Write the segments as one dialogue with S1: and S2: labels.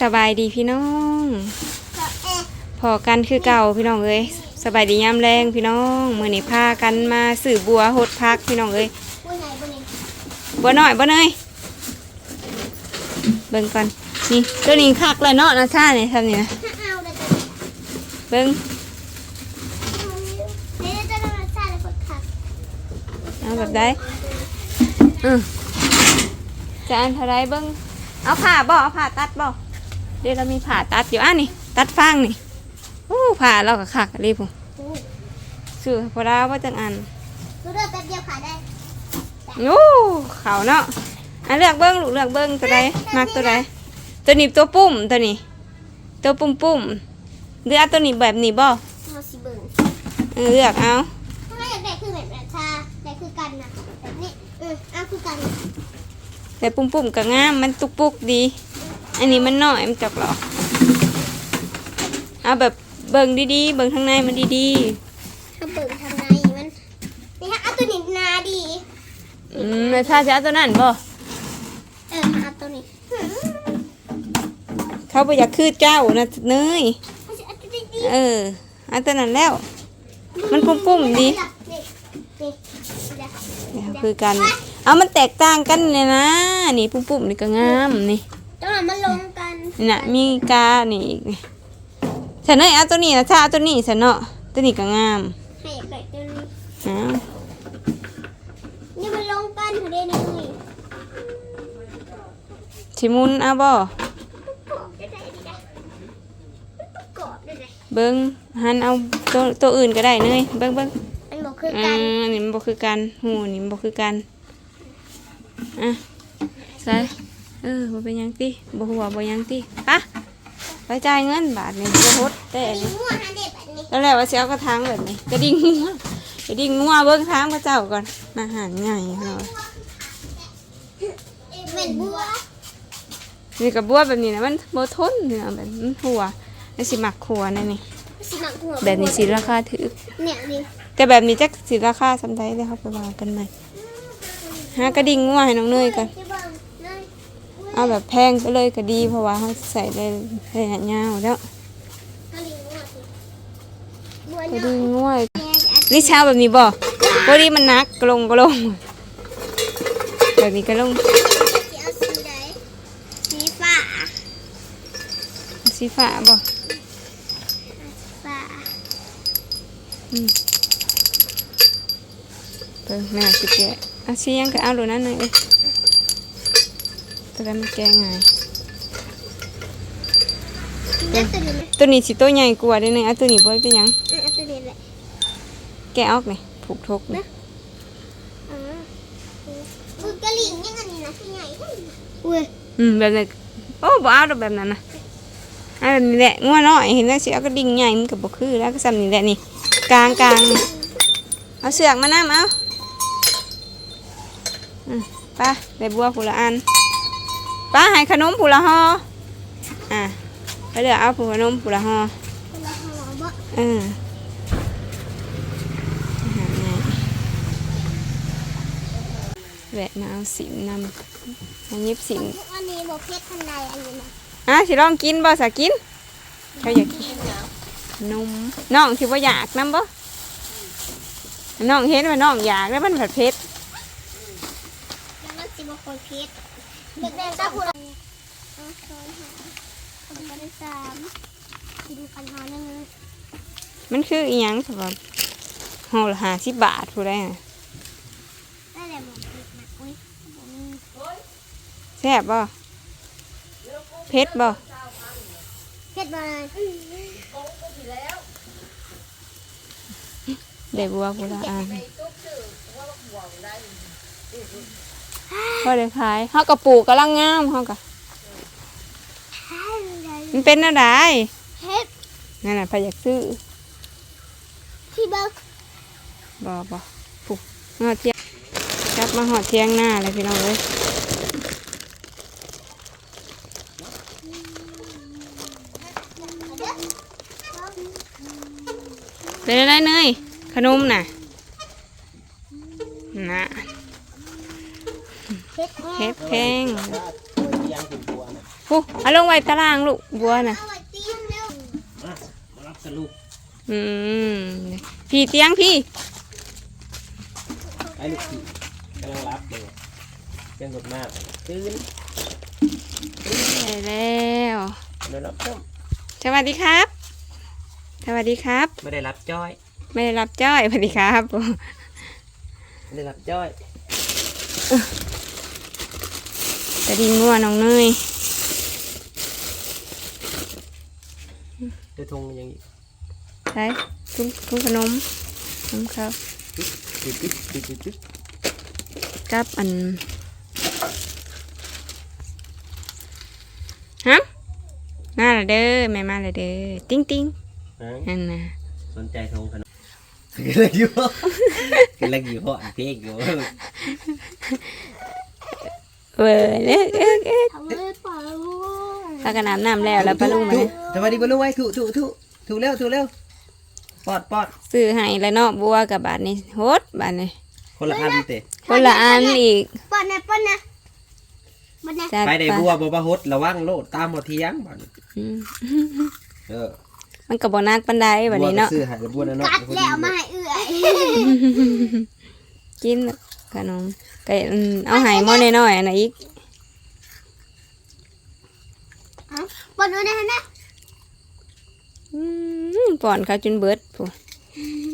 S1: สบายดีพี่น้องพอกันคือเก่าพี่น้องเอ้ยสบายดียามแรงพี่น้องมื้อนี้พากันมาสื่อบัวหดพักพี่น้องเอ้ย
S2: บุญไหนบุญไหน
S1: บัวน้อยบ่เนยเบิ่งก่อนนี่ตัวนี้คักแล้วเนาะนะซ่านี่ทำนี่นะ
S2: ถ้าเอาเดี๋ยวจะ
S1: เบิ่ง
S2: เดี๋ยวจะทำรสชาติเลยกดขัด
S1: เอาแบบใดอือจะอันเท่าไรเบิ่งเอาผ่าบ่เอาผ่าตัดบ่ เดี๋ยวเรามีผ่าตัดอยู่อะนี่ ตัดฟางนี่อู้ผ่าเราก็คักอะรีบผม
S2: ดู
S1: ซื้อให้พอดาวว่าจังอัน
S2: ดูเด้อแป๊บเดียวขายได้
S1: โอ้เขาเนาะอันเลือกเบิ้งลูกเลือกเบิ้งตัวใดมักตัวใดตัวนี้ตัวปุ่มตัวนี้ ตัวปุ่มปุ่มหรือเอาตัวนี้แบบนี้บ่
S2: เอาสิเบิ่ง
S1: เออเลือกเอา
S2: ถ้าอยากได้คือแบบราชาได้คือกันนะแบบนี้เออเอาคือกัน
S1: แต่ปุ่มปุ่มก็งามมันตุกปุกดี อันนี้มันน้อยมันจักหรอกเอาแบบเบิ่งดีๆ เบิ่งข้างในมันดี
S2: ถ้าเบิ่งทำไงมันนี่ฮะเอาตัวนี้นาดี
S1: ๆอืมแล้วถ้าจะเอาตัวนั้นบ่
S2: เออเอาตัวนี้หืม
S1: เขาบ่อยากคือเจ้านะเนย
S2: เอาสิเอาตัวนี้ดี
S1: เออเอาตัวนั้นแล้ว มันปุ่มๆดี
S2: นี่นี่เดี๋ยว
S1: เนี่ยคือกัน เอามันแตกต่างกันเลยนะ นี่ปุ่มปุ่มๆนี่ก็งามนี่
S2: ต้องเอามาลงกัน
S1: นี่นะมีกานี่อีกนี่ฉันเนยเอาตัวนี้นะถ้าเอาตัวนี้ฉันเนาะตัวนี้ก็งาม
S2: ให้อยากได้ตัวนี้
S1: อ้าว
S2: นี่มันลงกันอยู่ได้นี่
S1: ชิมุนเอาบ่
S2: กรอบได้ไหนดีนะกรอบได้ไหน
S1: เบิ้งหันเอาตัวตัวอื่นก็ได้เนยเบิ้งเบิ้ง
S2: มันบอกคือ
S1: อื
S2: กัน
S1: มอันนี้มันบ่คือกันหูนี่มันบ่คือกันอะใส่ เออบ่เป็นหยังติบ่หัวบ่หยังติปะไปจ่ายเงินบาทนี่บ่ฮดแต่อัน
S2: มี
S1: นี้
S2: มั่วฮะเด็กแบบนี้
S1: แล้วแหละว่าสิเอากระถางแบบนี้กระดิ่งงัวกระดิ่งงัวเบิ้งทางพระเจ้าก่อนอาหารใหญ่เนาะ
S2: เหม็นบัว
S1: นี่กับบัวแบบนี้นะมันบ่ทนเนี่ยแบบมันหัวนี่สิหมักขัวนั่นนี่
S2: สีหมักหัว
S1: แบบนี้สิราคาถือ
S2: เนี่ยนี่
S1: แต่แบบนี้จักสิราคาสำใดเดี๋ยวเขาไปว่ากันใหม่หากระดิ่งงัวให้น้องเนยกัน
S2: ที่บ้านเนย
S1: เอาแบบแพงไปเลยก็ดี เพราะว่าเขาใส่ได้ระยะยาวแล้ว
S2: กะหรี่งัวสิบัว
S1: กระ
S2: เนาะ
S1: ดิ่งงัว
S2: เนี่ยจะ
S1: นี่เช้าแบบนี้บ่พอดีมันหนักก็ลงก็ลง แบบนี้ก็ลง
S2: เอาสีใดสีฟ้า
S1: สีฟ้าบ่
S2: ฟ้า
S1: เปิงแม่สิแกะเอาสียังก็เอาโลนั้นเลยเอ้ ยตัวนั้นมันแกะง่าย
S2: เนี่ยตัวนี้นะ
S1: ตัวนี้สิตัวใหญ่กว่าเด้อนึงเอาตัวนี้บ่เป็นหยัง
S2: อะเอาตัวนี้แหละ
S1: แกะออกนี่ผูกทกนี่
S2: อ๋อคือกะหรี่ยังอันนี้นะที่ใหญ่อุ้ย
S1: อืมแบบนั้นโอ้บ่เอาดอกแบบนั้นนะอันนี้แหละงัวน้อยเห็นแล้วสิเอากระดิ่งใหญ่มันก็บ่คือแล้วก็ซ้ำนี่แหละนี่กลางกลางนี่เอาเสือกมานํเอาอืมไป้าได้บัวผู้ละอันไป้าให้ขนมผู้ละห่ออะไปเดี๋ยวเอาผู้ขนมผู้ละห่อ
S2: คนละห่อบ่
S1: เอออาหารไงแวะมาเอาสินนำมายิบสิน
S2: อันนี้บ่เพชรทันใดอันนี้นะ
S1: อะสิลองกินบ่สากินเขาอยากกินนมน้องคิดว่าอยากนำบ่น้องเห็นว่าน้องอยากแล้วมันผัดเผ็ด
S2: แล้วมันสิบ่คนเพชร เด็กแดงตาผู้ละเอาช้อนหาคนบ่ได้สามกินกันหอหนึงเลย
S1: มันคืออีหยังสำหรับห่อละห้าสิบบาทผู้ใดอะ
S2: ได้แล้วบ่เพชรนะอุ้ยบ่มี
S1: แซ่บบ่เผ็ดบ่
S2: เพชรบ่เลย
S1: ได้บัวผู้ละอัน พอได้ขายเฮากระปลูกกำลังงามเฮากะมันเป็นอะไร
S2: เพชร
S1: นั่นน่ะพอยากซื้อ
S2: ที่เบิก
S1: บ่บ่ปุ๊บหอดเที่ยงกลับมาหอดเที่ยงหน้าเลยพี่น้องเอ้ยเป็นอะไรเนยขนมน่ะน่ะ
S2: เพชร
S1: เฮ็ดแพง
S3: ยางถึงตัวนะ
S1: โอ้เอาลงไว้ตารางลูกบัวน่ะ
S2: รั
S3: บสรุป
S1: อืมพี่เตียงพี่
S3: ไอ้ลูกพี่กำลังรับเลยเป็นกดมากตื่น
S1: ได้แล้ว
S3: ได้รับจ้อย
S1: สวัสดีครับ สวัสดีครับ
S3: ไม่ได้รับจ้อย
S1: ไม่ได้รับจ้อยสวัสดีครับ
S3: ไม่ได้รับจ้อย
S1: กระดิ่งงัวน้องเนย
S3: เดือทงยังอีก
S1: ใช่ทุ่งทุ่งขนมขนมครับ
S3: ตึ๊ดตึ๊ดตึ๊ดตึ๊ดตึ๊ด
S1: กับอันฮะมาและเด้อแม่มาและเด้อติ้งติ้ง
S3: นะ
S1: นั่นนะ
S3: สนใจทงขนมกำลังอยู่กำลังอยู่ห่อเพลงอยู่
S1: เว้ยเอ๊ะเอ๊ะเอ๊ะ
S2: ทำเลยเปล่า
S1: ถ้ากันน้ำน้ำแล้วแล้วปลาลุงมา
S3: ถูกสวัสดีปลาลุงไว้ถูกถูกถูกถูกเร็วถูกเร็วปอดปอด
S1: ซื้อให้แล้วเนาะบัวกับบาทนี้โฮดบาทนี้
S3: คนละอันเตะ
S1: คนละอันอีก
S2: ปอนนะปอนนะปอนนะ
S1: จัด
S3: ไปได้บัวบัวบะฮดระวังโลดตามบ่เทียงบัด
S1: อืม
S3: เออ
S1: มันกับบนักปันไดบัดนี้เนาะ
S3: บัวก็ซื้อให้แล้วบัวนั่นเนาะ
S2: กัดแล้วเอามาให้เอื้อย
S1: กินขนม ก็อืมเอาให้หม้อน้อยๆอันน่ะอีก
S2: ปอนดูนะฮะนะ
S1: อืมป้อนเขาจนเบิดผู้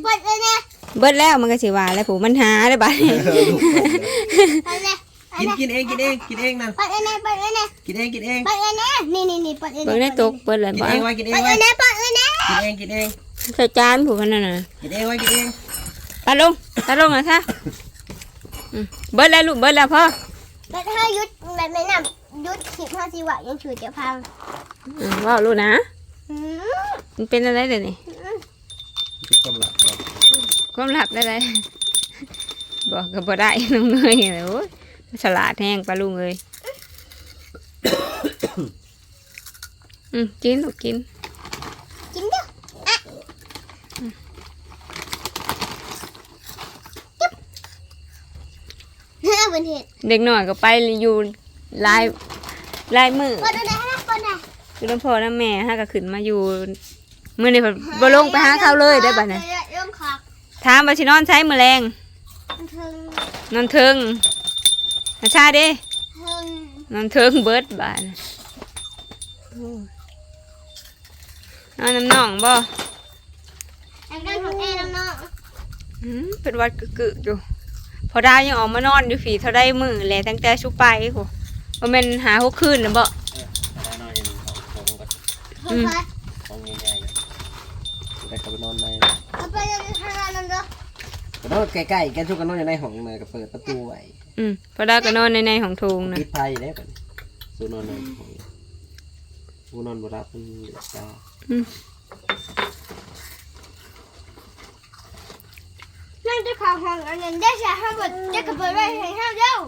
S2: ปอนเลยนะ
S1: เบิดแล้วมันก็สิว่าแล้วผู้มันหาได้บัดนี้
S3: เออลูก
S2: ปอนเลย
S3: กินกินเองกินเองกินเองนั่น
S2: ปอนเลยนะปอนเลยนะ
S3: กินเองกินเอง
S2: ปอนเลยนะนี่นี่นี่ปอนเลย
S1: เบิ่งได้ตกเบิดเลย
S3: กิน
S1: บ่
S3: เองไว้กินเอ
S2: ปองนเล
S3: ไว้
S2: ยนะปอนเลยนะ
S3: กินเองกินเอง
S1: ใส่จานผู้กันนั่นน่ะ
S3: กินเองไว้กินเอง
S1: ปลาลงปลาลงนะท่ะอืม เบิดแล้วลูกเบิดแล้วพ่อ
S2: แต่ถ้ายุดแบบไม่นำยุดขีดห้าสิวะยังถือจะพัง
S1: อืมว้าวลูกนะ
S2: อืม
S1: มันเป็นอะไรเดี๋ยวนี้
S3: เป็นความหลับก่อน
S1: ความลับได้ไรบอกก็บ่ได้น้องเนยเลยโอ้ยฉลาดแห้งปลาลุงเลยอืมกินลูกกิน
S2: กินเด้ออะจุ๊บ เฮ้ยเป็นเหตุ
S1: เด็กหน่อยก็ไปอยู่หลายหลายมือ
S2: ปอนดูนะฮะนะปอนนะ
S1: คือน้ำพ่อน้ำแม่ฮะก็ขึ้นมาอยู่มื้อนี้เพิ่นบ่ลงไปหาข้าวเลยได้บัดนี้
S2: เริ่มคัก
S1: ถามว่าสินอนใช้มื้อแรง
S2: ถึง
S1: นอนเทิงอาชาเด้
S2: ถึง
S1: นอนเทิงเบิดบาดน่ะโอ้ยนอนน้ำน่องบ่
S2: แองกันของแอร์น้อง
S1: อืมเป็นหวัดกึกๆอยู่พ อได้ยังออกมานอนอยู่ฝีเท่าได้มือแหละตั้งแต่ชุบไปโหว่าแมันหาหกคืนนะบ่
S3: แต่นอนยังของของกับ
S2: ๆเฮ้ยไป
S3: ของใหญ่ๆนะแต่ก็ไปนอนใน
S2: เอาไปเลยทางนั้นเด้อ
S3: ก็นอนใกล้ๆกันทุกกันนอนอยู่ในห้องนะก็เปิดประตูไว้
S1: อืมพอได้ก็นอนในในของโทงนะ
S3: ปิดไฟได้ปะสู้นอนในห้องกูนอนบ่รับมันเดือดา
S2: นั่งจะข่าวห้องอันนั้นได้ใช่ห้องบดจะกระเปิดไว้ให้ห้องเดียว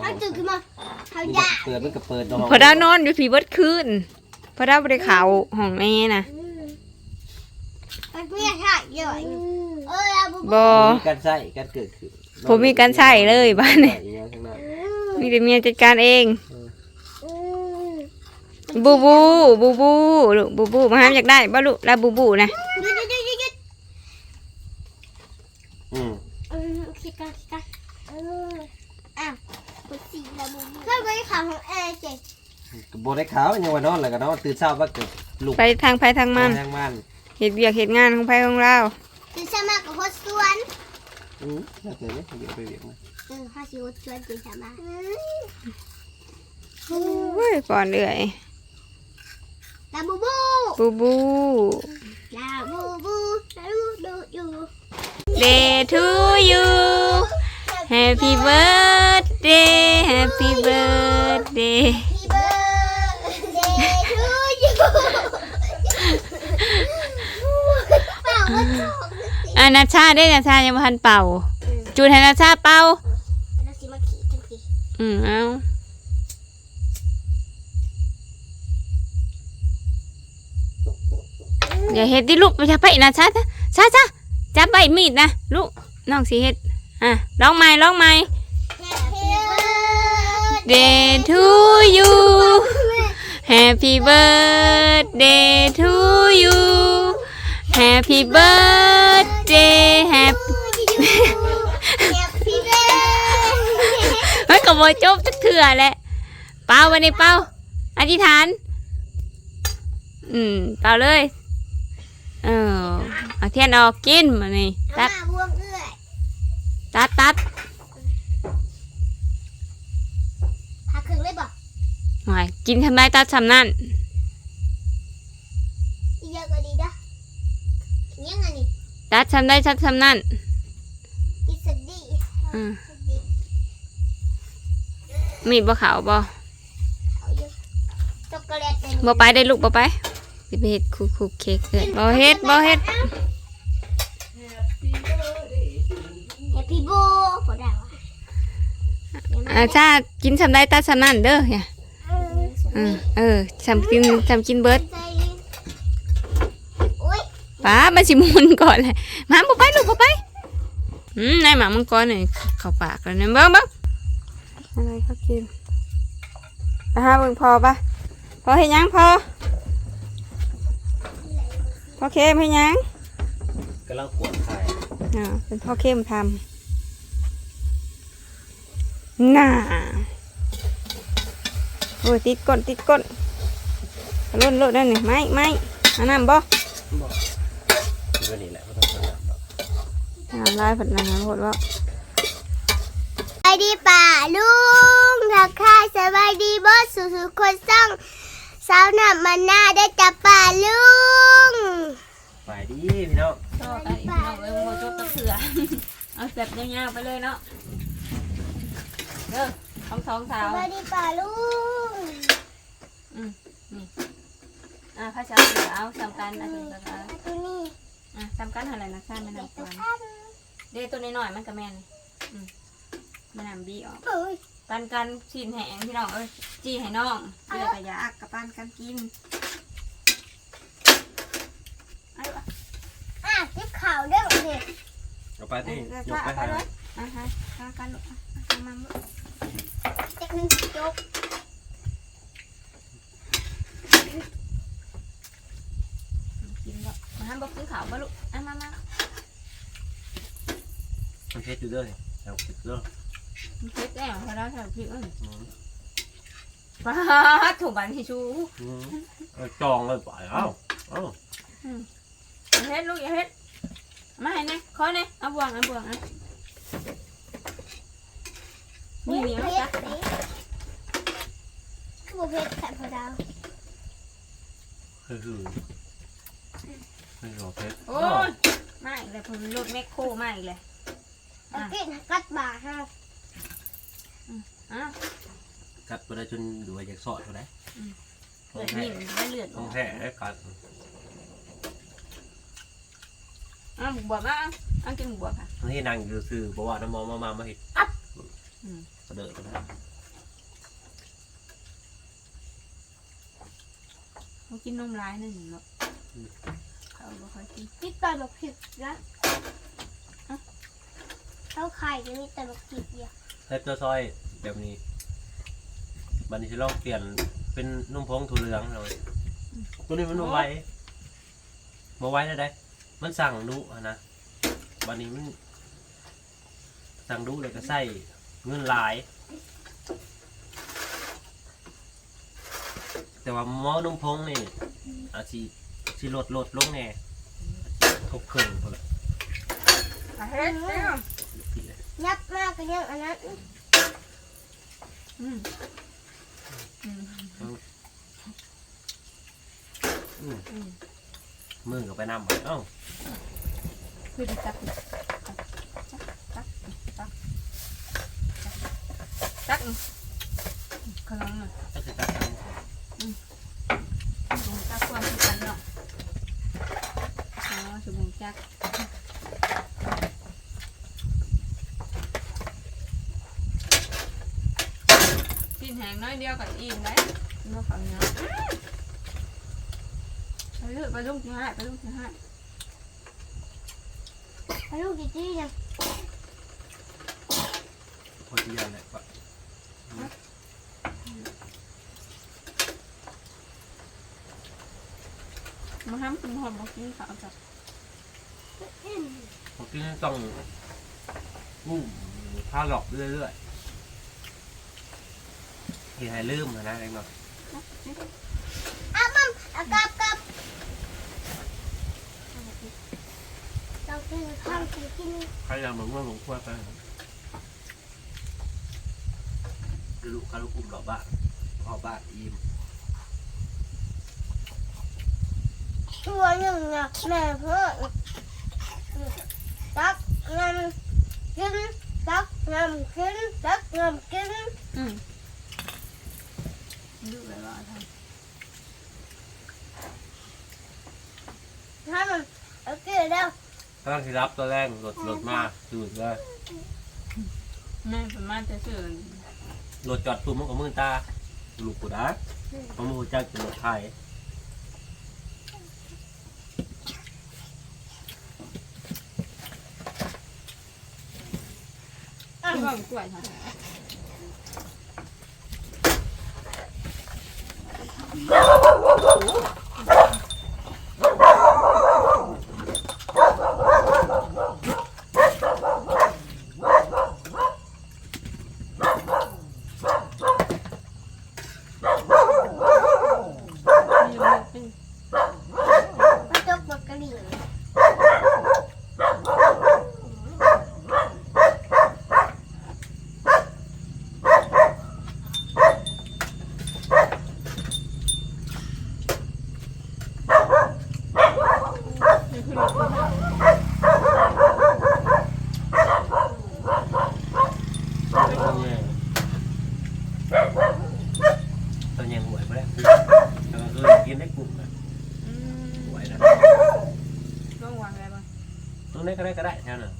S2: ห้องตื่นขึ้นมาห้องยา
S3: เปิดมันก็เปิดห้อง
S1: พอได้นอนอยู่ฝีเบิดคืนพอได้บ่ไปเข่าวห้องแม่นะ
S2: มันไม่ใช่เยอะเออเอาบุบ
S1: บ่
S3: มีการใส่การเกิดขึ้น
S1: ผมมีการใช้เลยบ้านนี่
S3: ใส่อย่างข้างหน้า
S1: มีแต่เมียจัดการเองบูบูบูบูลูกบูบูมาห้ามอยากได้บ่ลูกแล้วบูบูนะ
S2: หยุดหยุดหยุดหยุดหยุด
S3: อืม
S2: อืมคิด กันคิดกันเอออ้าวกดสีแล้วบุบเพื่อนไปข่าวของแอร์เจ๊
S3: ก็บ่ได้ขาวยังว่านอนแล้วก็นอนตื่นเช้าว่าเกิดลูก
S1: ไปทางไปทางมัน
S3: ทางมัน
S1: เห็ดเบียกเห็ดงานของไผของเรา
S2: ตื่นเช้ามากับโฮสต์สวน
S3: อืมแล้วแต่เนี่ยเดี๋ยวไปเรียกมา
S2: เออห้าสิโฮสต์สวนตื่นเช้ามา
S1: เว้ยก่อนเอื่อย
S2: ลาบูบู
S1: บูบู
S2: ลาบูบูลาบูดูอยู่
S1: Day to you Happy birthday Happy birthday
S2: พี่เบิร์ดเดย์ทูยูเปล่าว่าจบ
S1: อะนาชาได้นาชายังบ่ทันเป่า จูนให้นาชาเป่า
S2: แล้วสิมาขี่จังสิ
S1: อืมเอาอย่าเฮ็ดดิลูกไม่ใช่ไปนะชาจ้ะชาจ้ะ จับใบมีดนะลูกน้องสิเฮ็ดอะร้องไม้ร้องไม้ Day to you Happy birthday to you Happy birthday Happy
S2: แฮปปี้เบิร์ด
S1: เฮ้ยก็บ่จบจักเถื่อแหละเป้าวันนี้เป้าอธิษฐาน อืมเป่าเลย เออ เอาเทียนออกกินมานี่
S2: ตั
S1: ตั
S2: ด
S1: ด
S2: บวงเอื้อย
S1: ตัดตัด
S2: พาครึ่งเลยบ่
S1: หน่อยกินทำได้ตัดสำนั่น
S2: อีเยอะก็ดีเด้อยังไงนี่
S1: ตัดทำได้ตัดสำนั่น
S2: กินสดี
S1: อืม
S2: สดี
S1: มีดบ่ขาวบ่
S2: เอาเยอะช็อกโกแลตเนี่ย
S1: บ่ไปได้ลูกบ่ไป สิไปเฮ็ดคุกคุกเค้กเลยบ่เฮ็ดบ่เฮ็ด
S2: แฮปปี้โบขอได้วะ
S1: อ่าถ้ากินทำได้ตัดสำนั่นเด้อเนี่ยอืมเออทำกินทำกินเบิด
S2: ใจโอ้ย
S1: ป้ามันสิหมุนก่อนเลยมาบ่ไปลูกบ่ไปอืมนายหมามังกรนี่เข้าปากแล้วเนี่ยเบิ่งเบิ่งอะไรเขากินไปหาเบิ่งพอปะพอเฮ็ดหยังพอ พอเค็มเฮ็ดหยัง
S3: กำลังขวดไข่
S1: อ่าเป็นพ่อเข้มทำน่าโอ้ยติดก้นติดก้นลุ่นลุ่นนั่นนี่ไม่ไม่อันนั้นบ่
S3: บอกที่วันนี้แหละไม่ต้องสนับหรอก
S1: น้ำลายผัดนางน้ำผดว่า
S2: สบายดีป่าลุงทักทายสบายดีบอสสุสุคนต้อง สาวหนับมันหน้าได้จับป่าลุง
S3: ไปดีพี่น้อง
S1: โซ่ไอ้น้องเอ้ยโมจบตะเถื่อเอาเสร็จยาวๆไปเลยเนาะเด้อท้องสองสา
S2: ส
S1: ว
S2: บายดีป่าลุง
S1: อ่าพระเจ้าเสือเอาสำคัญนะถึงสำคัญ
S2: ตัวนี้
S1: อะสำคัญอะไรนะข้าไม่
S2: เด็ก
S1: นำค
S2: ตัว
S1: วร
S2: ขั้น
S1: เด้ตัวน้อยๆมันก็แม่นอืมมันนำบีออก
S2: เอ้ย
S1: ปันกันชิ้นแหงพี่น้องเอ้ยจี้ให้น้องเลือกกระยากกับปันกันกินเอาลูกอะ
S2: อะทิปขาวเด้อเด็ก
S3: เอาไปที่
S1: เอา
S3: ยกไป
S1: เอา
S3: หา
S1: เลยอะฮะเอากันลูกอะเอามาลูก
S2: เด็กหนึ่งจบ
S1: กินก็มาห้ามบอกกินข้าวบ่ลูกอะมามา
S3: มันเพชรอยู่ด้วยเอาเพชรด้วย
S1: มันเผ็ดแน่พอแล้วใส่พริกเอ้ย
S3: อืม
S1: ป้าดถูกบันทิชู
S3: อืมเอาจองเลยไปเอ้าเอ้า
S1: อย่าเฮ็ดลูกอย่าเฮ็ดเอามาให้แน่ขอแน่เอาบวงเอาบวงอะนี่เหนียว
S2: เพ
S1: จ้ะ
S2: ชรนี่คือบ่เพชรแค่พอดาว
S3: คือคือคือหัวเพชร
S1: โอ้ยมาอีกเลยผมรถแมคโครมาอีกเลย
S2: เอาเกตกัดบ่าฮะ
S1: อะ
S3: กัดไปได้จนดูว่าอยากสอดเขาได้
S1: เลือดนิ่มไม่เลือดอ
S3: ต้
S1: อ
S3: อง
S1: ก
S3: แท้ได้กัด
S1: อะหมูบวบมาอะกินหมูบวบค่ะ
S3: ที่นั่งอยู่ซื่อๆบอกว่าน้ำมองมามามาเห็น
S1: อืม
S3: กระเดิดไปได้
S1: เขากินนมร้ายนั่นเนาะเขาบ่ค่อยกิน
S2: นี่ตอนแบบผิดนะ เอาไข่ก็มีแต่แบบผิดเดียว
S3: เฮ็ดตัวซอยแบบนี้บันนี้จะลองเปลี่ยนเป็นนุ่มพงถั่วเหลืองเลยตัวนี้มันมาไว้มาไว้ได้ไดมันสั่งดุนะบันนี้มันสั่งดุเลยก็ใส่เงินหลาย แต่ว่าหม้อนุ่มพงนี่อาจสิสิลดลดลงแน่ทบเครื่องพอละ
S1: เฮ็ดเด้อ
S2: ยับมากก็ยังอันนั้น
S1: อืมอืม
S3: อืมมือก็ไปนำบ่เอ้า
S1: คือดีจักจักจักจักจัก น้
S3: อ
S1: ยเดียวกับอิ่มไหมเนื้อฝังเนี้ไปลูกไปลูกจะให้าไปลูกทีห้า
S2: ไปลูกกี่จี้จัง
S3: พอดีอย่าเลยปะ
S1: มาห้ามคุณหอมบอกกินข้าวจับ
S3: ผมกินต้องกุ้งถ้าหลอกเรื่อยๆ ที่ให้ลืมนะเองเนาะ
S2: เอามัมเอากลับกลับเราเป็นข้าวกินกิน
S3: ใครอยากเหมือนว่าหลวงพ่อไปกระลุกกระลุกกลุ่มหล่อบ้านหล่อบ้านอิ่ม
S2: ตัวหนึ่งนะแม่เพื่อตักน้ำกินตักน้ำกินตักน้ำกิน
S1: อืม ดูเลยว่าท
S2: ถ้ามันโอเคแล้ว
S3: ถ้าที่รับตัวแรกหลดหลดมาจืดเลยำ
S1: แม่ประมาณจะสื่อ
S3: หลดจอดตุ้มมันกับมือตาลูกกูได้เพราะมือจักจะหลดไทย
S1: ที่ว่ากล้วยค่ะ
S2: Oh, ร
S1: ง
S3: นี้ก็ได้ก็ได้แถวนั้น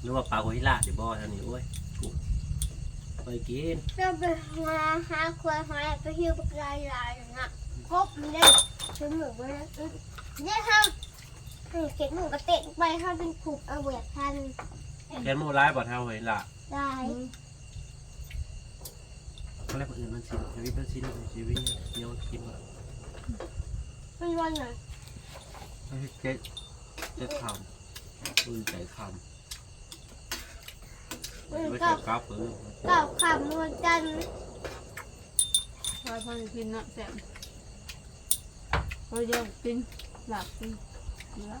S3: หรือว่าปลาโคฮิล่าเดี๋ยวบ่แถวนี้โอ้ยกลุ่มไปกิน
S2: เราไปหาหาควายหาไปหิ้วบักลายลายนะครบมีได้เป็นหมูไปแล้วเนี่ยห้ามเก็บหมูกระเตะไปห้ามเป็นผูกเอาเวียดพัน
S3: เขียนโมร้ายบ่เท่าห็นล่ะ
S2: ได้
S3: เขาเรียกว่าอื่นมันชิ้นชีวิตมันชิ้นชีวิตเดียวกินหมด
S2: เป็นวันไหน
S3: ไม่ใช่เจ็ดเจ็ดคำ อุ่นใจคำไม่ใช่กราฟเออ
S2: เก้าคำนวลจันทร์
S1: พอพอกินเนาะแซ่บพอเดียวกินหลับกินเนื้อ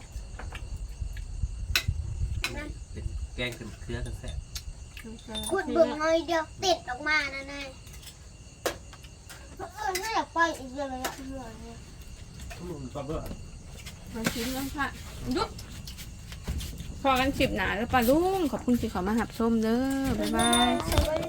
S3: เป็นแกงเป็นเครือกันแซ่บ
S2: ขุดเบิ่งหน่อยเดียวติดออกมานะนายเออน่าอยากไปอีกเดือนเลยอะเหนื่อยเนี่ย
S3: ปลาเบ้อ
S1: มาชิมแล้วค่ะยุบ พอกันสิบหนาแล้วปลาลุงขอบคุณที่เขามาหับส้มเด้อบ๊ายบาย